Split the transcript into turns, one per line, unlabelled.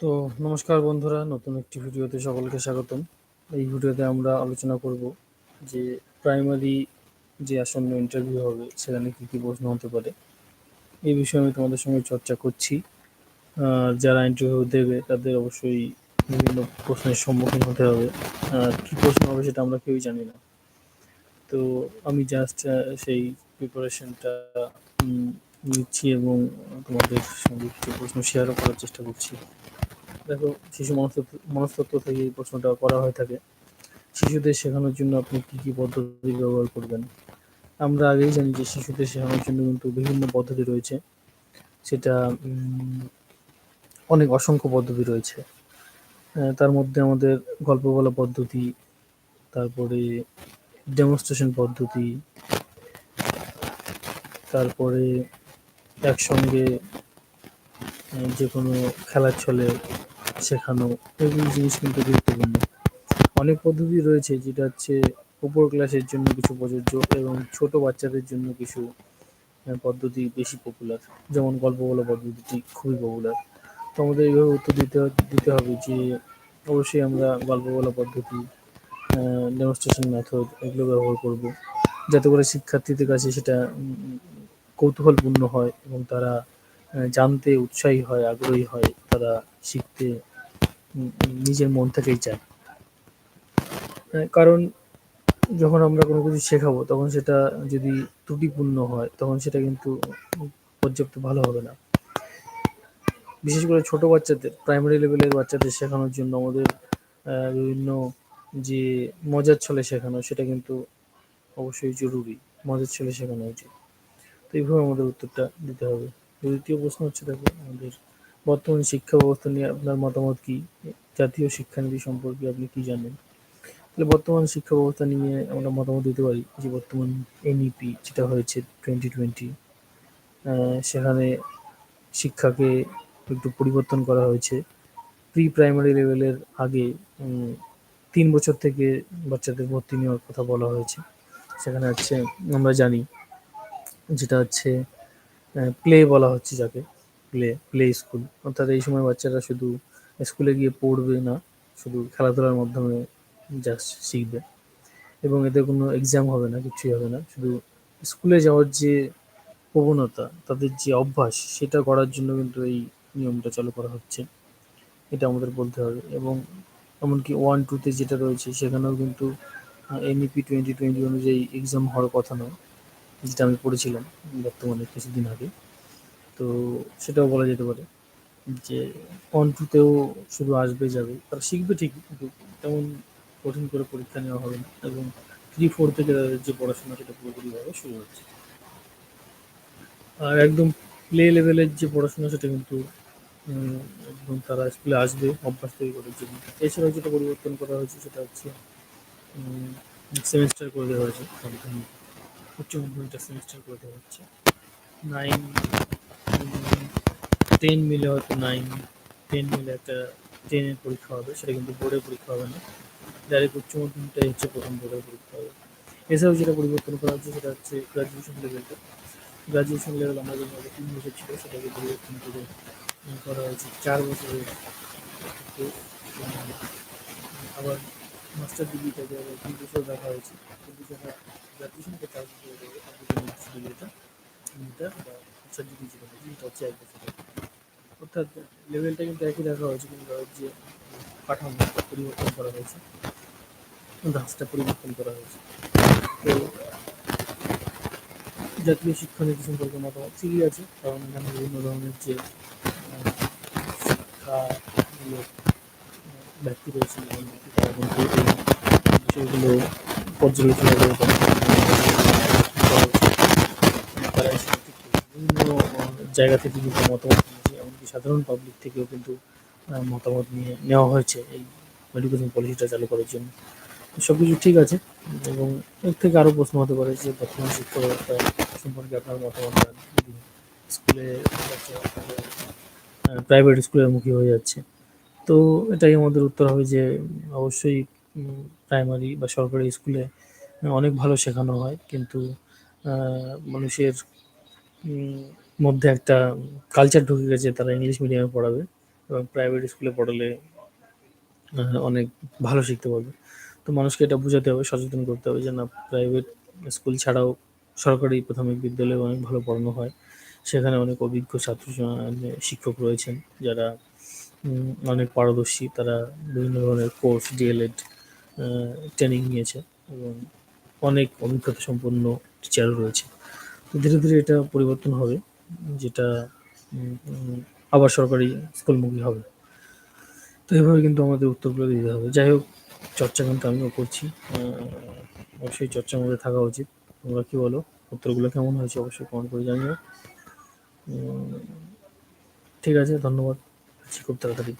তো নমস্কার বন্ধুরা, নতুন একটি ভিডিওতে সকলকে স্বাগতম। এই ভিডিওতে আমরা আলোচনা করব যে প্রাইমারি যে আসন্ন ইন্টারভিউ হবে, সেখানে কী কী প্রশ্ন হতে পারে। এই বিষয়ে আমি তোমাদের সঙ্গে চর্চা করছি। যারা ইন্টারভিউ দেবে, তাদের অবশ্যই বিভিন্ন প্রশ্নের সম্মুখীন হতে হবে। কী প্রশ্ন হবে সেটা আমরা কেউই জানি না। তো আমি জাস্ট সেই প্রিপারেশনটা নিচ্ছি এবং তোমাদের সঙ্গে কিছু প্রশ্ন শেয়ারও করার চেষ্টা করছি। দেখো, শিশু মনস্তত্ত্ব মনস্তত্ত্ব থেকে এই প্রশ্নটা করা হয়ে থাকে। শিশুদের শেখানোর জন্য আপনি কী কী পদ্ধতি ব্যবহার করবেন? আমরা আগেই জানি যে শিশুদের শেখানোর জন্য কিন্তু বিভিন্ন পদ্ধতি রয়েছে। সেটা অনেক অসংখ্য পদ্ধতি রয়েছে। তার মধ্যে আমাদের গল্প বলা পদ্ধতি, তারপরে ডেমনস্ট্রেশন পদ্ধতি, তারপরে একসঙ্গে যে কোনো খেলার ছলে শেখানো এগুলো জিনিস কিন্তু গুরুত্বপূর্ণ। অনেক পদ্ধতি রয়েছে যেটা হচ্ছে উপর ক্লাসের জন্য কিছু প্রযোজ্য এবং ছোট বাচ্চাদের জন্য কিছু পদ্ধতি বেশি পপুলার যেমন গল্প বলা পদ্ধতিটি খুবই পপুলার তো আমাদের এইভাবে উত্তর দিতে দিতে হবে যে অবশ্যই আমরা গল্প বলা পদ্ধতি ডেমনস্ট্রেশন মেথড এগুলো ব্যবহার করব। যাতে করে শিক্ষার্থীদের কাছে সেটা কৌতূহলপূর্ণ হয় এবং তারা জানতে উৎসাহী হয়, আগ্রহী হয়, তারা শিখতে নিজের মন থেকেই চায়। কারণ যখন আমরা কোনো কিছু শেখাবো, তখন সেটা যদি ত্রুটিপূর্ণ হয়, তখন সেটা কিন্তু পর্যাপ্ত ভালো হবে না। বিশেষ করে ছোট বাচ্চাদের প্রাইমারি লেভেলের বাচ্চাদের শেখানোর জন্য আমাদের বিভিন্ন যে মজার ছলে শেখানো, সেটা কিন্তু অবশ্যই জরুরি। মজার ছলে শেখানো উচিত। তো এইভাবে আমাদের উত্তরটা দিতে হবে। দ্বিতীয় প্রশ্ন হচ্ছে দেখো, আমাদের বর্তমান শিক্ষা ব্যবস্থা নিয়ে আপনার মতামত কি? জাতীয় শিক্ষানীতি সম্পর্কে আপনি কি জানেন? তাহলে বর্তমান শিক্ষা ব্যবস্থা নিয়ে আমরা মতামত দিতে পারি যে বর্তমান এনইপি যেটা হয়েছে টোয়েন্টি টোয়েন্টি সেখানে শিক্ষাকে একটু পরিবর্তন করা হয়েছে। প্রি প্রাইমারি লেভেলের আগে তিন বছর থেকে বাচ্চাদের ভর্তি নেওয়ার কথা বলা হয়েছে। সেখানে হচ্ছে আমরা জানি যেটা হচ্ছে প্লে বলা হচ্ছে যাকে। প্লে প্লে স্কুল অর্থাৎ এই সময় বাচ্চারা শুধু স্কুলে গিয়ে পড়বে না, শুধু খেলাধুলার মাধ্যমে জাস্ট শিখবে। এবং এতে কোনো এক্সাম হবে না, কিছুই হবে না। শুধু স্কুলে যাওয়ার যে প্রবণতা, তাদের যে অভ্যাস, সেটা করার জন্য কিন্তু এই নিয়মটা চালু করা হচ্ছে। এটা আমাদের বলতে হবে। এবং এমনকি ওয়ান টুতে যেটা রয়েছে, সেখানেও কিন্তু এনইপি টোয়েন্টি টোয়েন্টি অনুযায়ী এক্সাম হওয়ার কথা নয়, যেটা আমি পড়েছিলাম বর্তমানে কিছুদিন আগে। তো সেটাও বলা যেতে পারে যে ওয়ান টুতেও শুধু আসবে, যাবে। তারা শিখবে ঠিকই কিন্তু তেমন কঠিন করে পরীক্ষা নেওয়া হবে না এবং থ্রি ফোর থেকে তাদের যে পড়াশোনা সেটা পুরোপুরিভাবে শুরু হচ্ছে। আর একদম প্লে লেভেলের যে পড়াশোনা সেটা কিন্তু একদম তারা স্কুলে আসবে অভ্যাস তৈরি করার জন্য। এছাড়াও যেটা পরিবর্তন করা হয়েছে সেটা হচ্ছে সেমিস্টার করে দেওয়া হয়েছে। উচ্চ মাধ্যমিকটা সেমিস্টার করে দেওয়া হচ্ছে। নাইন টেন মিলে হয়তো নাইন টেন মিলে একটা টেনের পরীক্ষা হবে, সেটা কিন্তু বোর্ডের পরীক্ষা হবে না। ডাইরেক্ট উচ্চ মাধ্যমিকটাই হচ্ছে প্রথম বোর্ডের পরীক্ষা হবে। এছাড়াও যেটা পরিবর্তন করা হচ্ছে, সেটা হচ্ছে গ্রাজুয়েশন লেভেলটা গ্রাজুয়েশন লেভেল আমাদের মধ্যে তিন বছর ছিল, সেটাকে পরিবর্তন করে করা হয়েছে চার বছরের আবার মাস্টার ডিগ্রিটাকে আবার তিন বছর রাখা হয়েছে কিন্তু সেটা গ্রাজুয়েশনকে চার বছর ডিগ্রিটা মাস্টার ডিগ্রি যেটা হচ্ছে এক বছর অর্থাৎ লেভেলটা কিন্তু একই রাখা হয়েছে, কিন্তু যে কাঠামো পরিবর্তন করা হয়েছে ধাঁচটা পরিবর্তন করা হয়েছে। তো জাতীয় শিক্ষানীতি সম্পর্কে মতামত ঠিকই আছে, কারণ এখানে বিভিন্ন ধরনের যে ব্যক্তি রয়েছে তারা বিভিন্ন জায়গা থেকে কিন্তু মতামত সাধারণ পাবলিক থেকেও কিন্তু মতামত নিয়ে নেওয়া হয়েছে এই এডুকেশন পলিসিটা চালু করার জন্য। সব কিছু ঠিক আছে এবং এর থেকে আরও প্রশ্ন হতে পারে যে বর্তমান শিক্ষা ব্যবস্থা সম্পর্কে আপনার মতামত স্কুলে প্রাইভেট স্কুলের মুখী হয়ে যাচ্ছে। তো এটাই আমাদের উত্তর হবে যে অবশ্যই প্রাইমারি বা সরকারি স্কুলে অনেক ভালো শেখানো হয়। কিন্তু মানুষের মধ্যে একটা কালচার ঢুকে গেছে, তারা ইংলিশ মিডিয়ামে পড়াবে এবং প্রাইভেট স্কুলে পড়ালে অনেক ভালো শিখতে পারবে। তো মানুষকে এটা বোঝাতে হবে, সচেতন করতে হবে যে না প্রাইভেট স্কুল ছাড়াও সরকারি প্রাথমিক বিদ্যালয়ে অনেক ভালো পড়ানো হয়। সেখানে অনেক অভিজ্ঞ ছাত্র শিক্ষক রয়েছেন যারা অনেক পারদর্শী। তারা বিভিন্ন ধরনের কোর্স ডিএলএড ট্রেনিং নিয়েছে এবং অনেক অভিজ্ঞতা সম্পন্ন টিচারও রয়েছে। তো ধীরে ধীরে এটা পরিবর্তন হবে। যেটা আবার সরকারি স্কুলমুখী হবে। তো এভাবে কিন্তু আমাদের উত্তরগুলো দিতে হবে। যাই হোক, চর্চা কিন্তু আমিও করছি। অবশ্যই চর্চার মধ্যে থাকা উচিত। তোমরা কি বলো? উত্তরগুলো কেমন হয়েছে অবশ্যই কমেন্ট করে জানিও। ঠিক আছে, ধন্যবাদ। খুব তাড়াতাড়ি।